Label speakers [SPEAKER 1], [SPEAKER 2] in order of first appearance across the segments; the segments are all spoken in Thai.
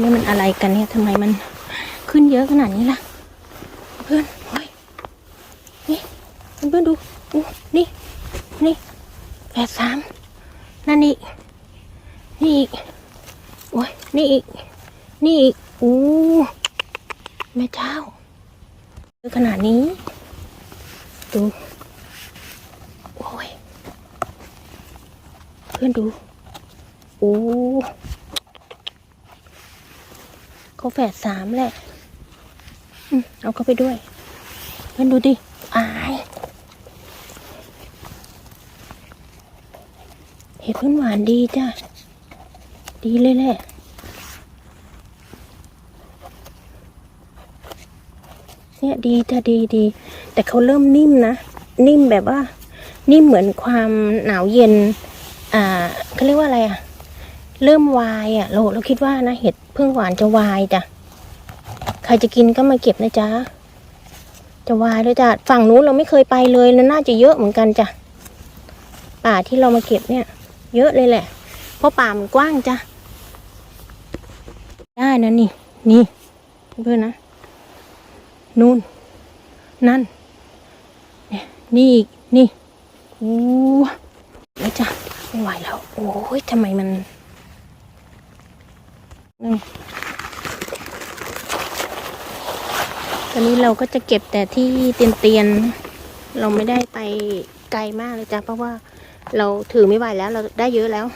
[SPEAKER 1] นี่มันอะไรกันเนี่ยทำไมมันขึ้นเยอะขนาดนี้ล่ะ เพื่อนโอ้ยนี่เพื่อนดูอู้นี่นี่แปดสามนั่นอีกนี่อีกโอ้ยนี่อีกนี่อีกอู้แม่เจ้าเยอะขนาดนี้ดูโอ้ยเพื่อนดูโอ้ เขาแฝดสามแหละเอาเขาไปด้วยเพื่อนดูดิอายเห็ดพื้นหวานดีจ้ะ ดีเลยแหละเนี่ยดีจ้ะดีดี แต่เขาเริ่มนิ่มนะ นิ่มแบบว่า นิ่มเหมือนความหนาวเย็น อ่าเขาเรียกว่าอะไรอะเริ่มวายอะเราเราคิดว่านะเห็ด พึ่งหวานจะวายจ้ะ ใครจะกินก็มาเก็บนะจ๊ะ จะวายด้วยจ้ะ ฝั่งนู้นเราไม่เคยไปเลยแล้วน่าจะเยอะเหมือนกันจ้ะ ป่าที่เรามาเก็บเนี่ย เยอะเลยแหละ เพราะป่ามันกว้างจ้ะ ได้นะนี่ นี่ เพื่อนนะ นู่น นั่นเนี่ยนี่อีก นี่ โอ้แล้วจ้ะ ไม่ไหวแล้ว โอ้ยทำไมมัน ตอนนี้เราก็จะเก็บแต่ที่เตียนเตียนๆเราไม่ได้ไปไกลมากเลยจ้ะเพราะว่าเราถือไม่ไหวแล้ว เราได้เยอะแล้ว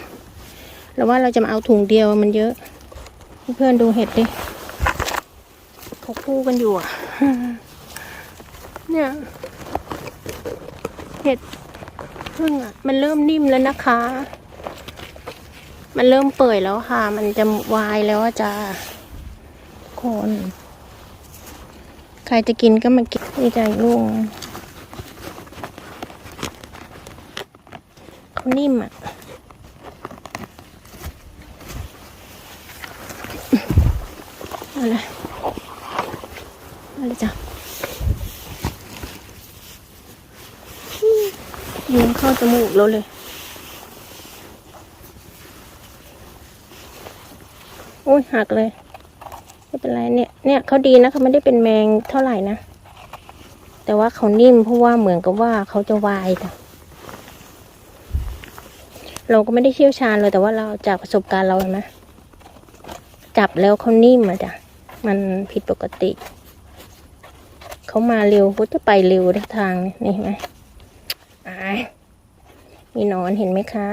[SPEAKER 1] เราว่าเราจะมาเอาถุงเดียวมันเยอะ เพื่อนๆดูเห็ดดิเขาคู่กันอยู่อะ เนี่ยเห็ดพึ่งอะมันเริ่มนิ่มแล้วนะคะ มันเริ่มเปื่อยแล้วค่ะ มันจะวายแล้วอะจ้าคน ใครจะกินก็มากินนี่จ้าลุงเขานิ่มอะเอาเลยเอาเลยจ้ะยุงเข้าจมูกเราเลย อ้ยหักเลย ไม่เป็นไรเนี่ย เนี่ยเขาดีนะเขาไม่ได้เป็นแมงเท่าไหร่นะ แต่ว่าเขานิ่มเพราะว่าเหมือนกับว่าเขาจะวายจ้ะเราก็ไม่ได้เชี่ยวชาญเลยแต่ว่าเราจากประสบการณ์เราเห็นไหมจับแล้วเขานิ่มอะจ้ะ มันผิดปกติ เขามาเร็วเขาจะไปเร็วทางนี่เห็นไหมอามีนอนเห็นไหมคะ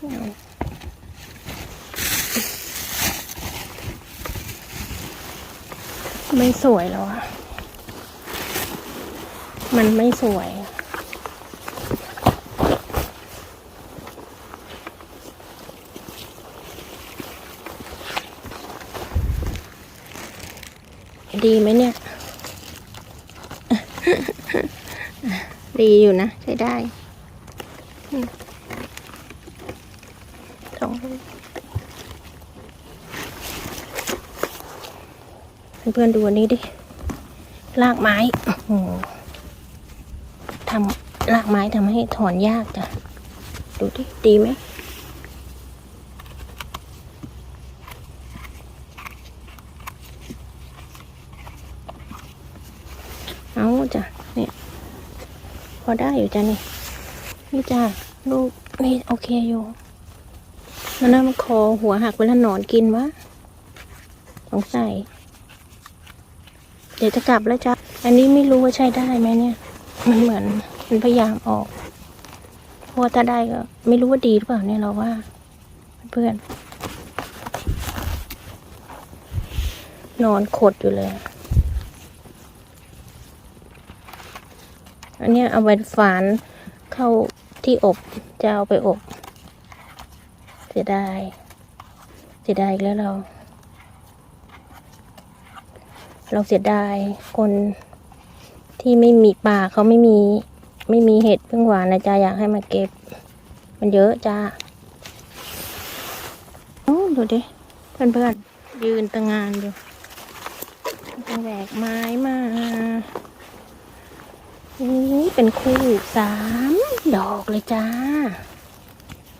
[SPEAKER 1] ไม่สวยแล้วอะมันไม่สวย ดีไหมเนี่ย ดีอยู่นะ ใช้ได้อืมสองลูก เพื่อนๆดูอันนี้ดิลากไม้ทำลากไม้ทำให้ถอนยากจ้ะ ดูดิดีไหมเอาจ้ะเนี่ยพอได้อยู่จ้ะนี่นี่จ้ะลูกนี่โอเคอยู่แล้วนั่นมันคอหัวหักเวลาหนอนกินวะสงสัย เดี๋ยวจะกลับแล้วจ้ะอันนี้ไม่รู้ว่าใช้ได้ไหมเนี่ย มันเหมือนมันพยายามออกเพราะว่าถ้าได้ก็ไม่รู้ว่าดีหรือเปล่าเนี่ยเราว่า เพื่อน นอนขดอยู่เลย อันนี้เอาไว้ฝานเข้าที่อบจะเอาไปอบเสียดายเสียดายแล้วเรา เราเสียดายคนที่ไม่มีป่าเขาไม่มีไม่มีเห็ดพึ่งหวานนะจ๊ะอยากให้มาเก็บ มันเยอะจ้าโอ้ดูดิเพื่อนๆยืนตะงานอยู่จะแหวกไม้มานี่เป็นคู่สามดอกเลยจ้า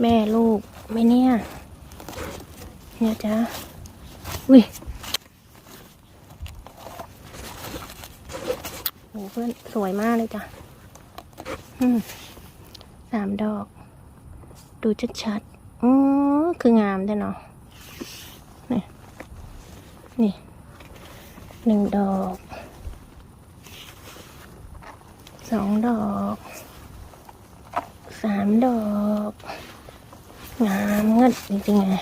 [SPEAKER 1] แม่ลูกไม่เนี่ย เนี่ยจ้าอุ้ยโห เพื่อนสวยมากเลยจ้ะสามดอก ดูชัดๆอ๋อคืองามแต่เนาะนี่นี่หนึ่งดอกสองดอกสามดอก งามเงิดจริงๆไง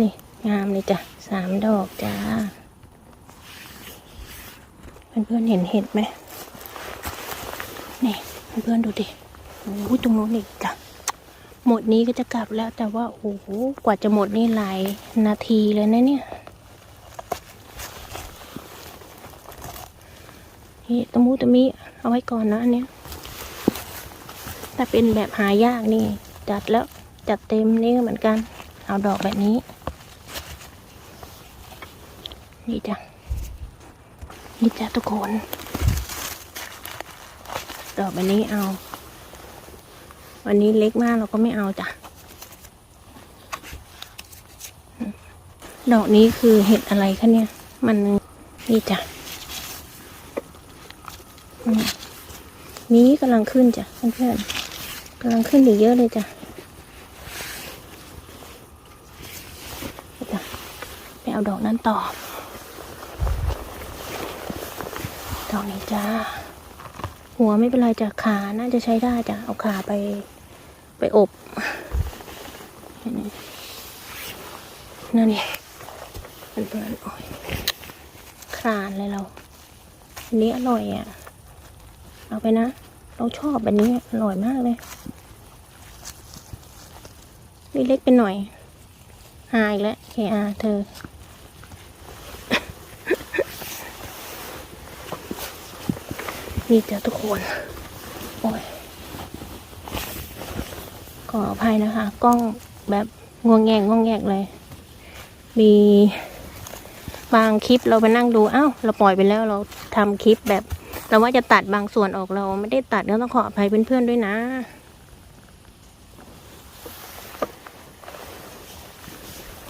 [SPEAKER 1] นี่ งามเลยจ้ะสามดอกจ้า เพื่อนๆเห็นเห็ดไหมนี่เพื่อนๆดูดิโอ้โหตรงโน้นอีกจ้ะหมดนี้ก็จะกลับแล้ว แต่ว่าโอ้โหกว่าจะหมดนี่หลายนาทีเลยนะเนี่ยนี่ตะมูตะมิเอาไว้ก่อนนะอันเนี้ยถ้าเป็นแบบหายากนี่ จัดแล้วจัดเต็มนี่ก็เหมือนกัน เอาดอกแบบนี้ นี่จ้ะ นี่จ้ะทุกคน ดอกแบบนี้เอา วันนี้เล็กมากเราก็ไม่เอาจ้ะ ดอกนี้คือเห็ดอะไรคะเนี่ย มันนี่จ้ะมนี้กำลังขึ้นจ้ะเพื่อนๆกำลังขึ้นอีกเยอะเลยจ้ะนี่จ้ะไปเอาดอกนั้นต่อ ดอกนี้จ้า หัวไม่เป็นไรจ้ะขาน่าจะใช้ได้จ้ะเอาขาไปไปอบ นั่นนี่เพื่อนๆโอ้ยคลานเลยเราอันนี้อร่อยอะ เอาไปนะ เราชอบแบบนี้อร่อยมากเลยนี่เล็กไปหน่อยหายแล้วเคอาเธอ นี่จ้ะทุกคน โอ้ยขออภัยนะคะ กล้องแบบงวงแงงงวงแงกเลย มีบางคลิปเราไปนั่งดูเอ้าเราปล่อยไปแล้วเราทำคลิปแบบ เราว่าจะตัดบางส่วนออกเราไม่ได้ตัดก็ต้องขออภัยเพื่อนๆด้วยนะ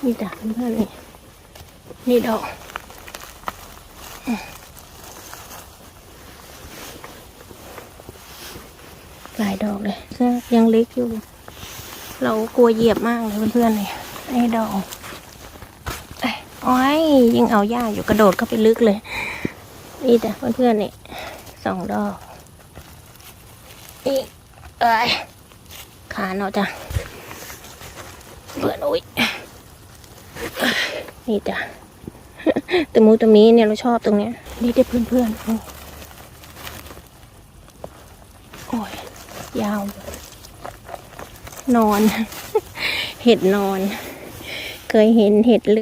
[SPEAKER 1] นี่จ้ะเพื่อนๆนี่นี่ดอก หลายดอกเลยก็ยังเล็กอยู่ เรากลัวเหยียบมากเลยเพื่อนๆเลยไอ้ดอกเอ้โอ้ยยิงเอาหญ้าอยู่กระโดดเข้าไปลึกเลย นี่จ้ะเพื่อนๆนี่สองดอกนี่เอ้ยขาเนาะจ้ะเพื่อนโอ้ยนี่จ้ะตะมูตะมีเนี่ยเราชอบตรงเนี้ยนี่ได้เพื่อนๆโอ้โอ้ ยาว นอน เห็ดนอน เคยเห็นเห็ดเลือ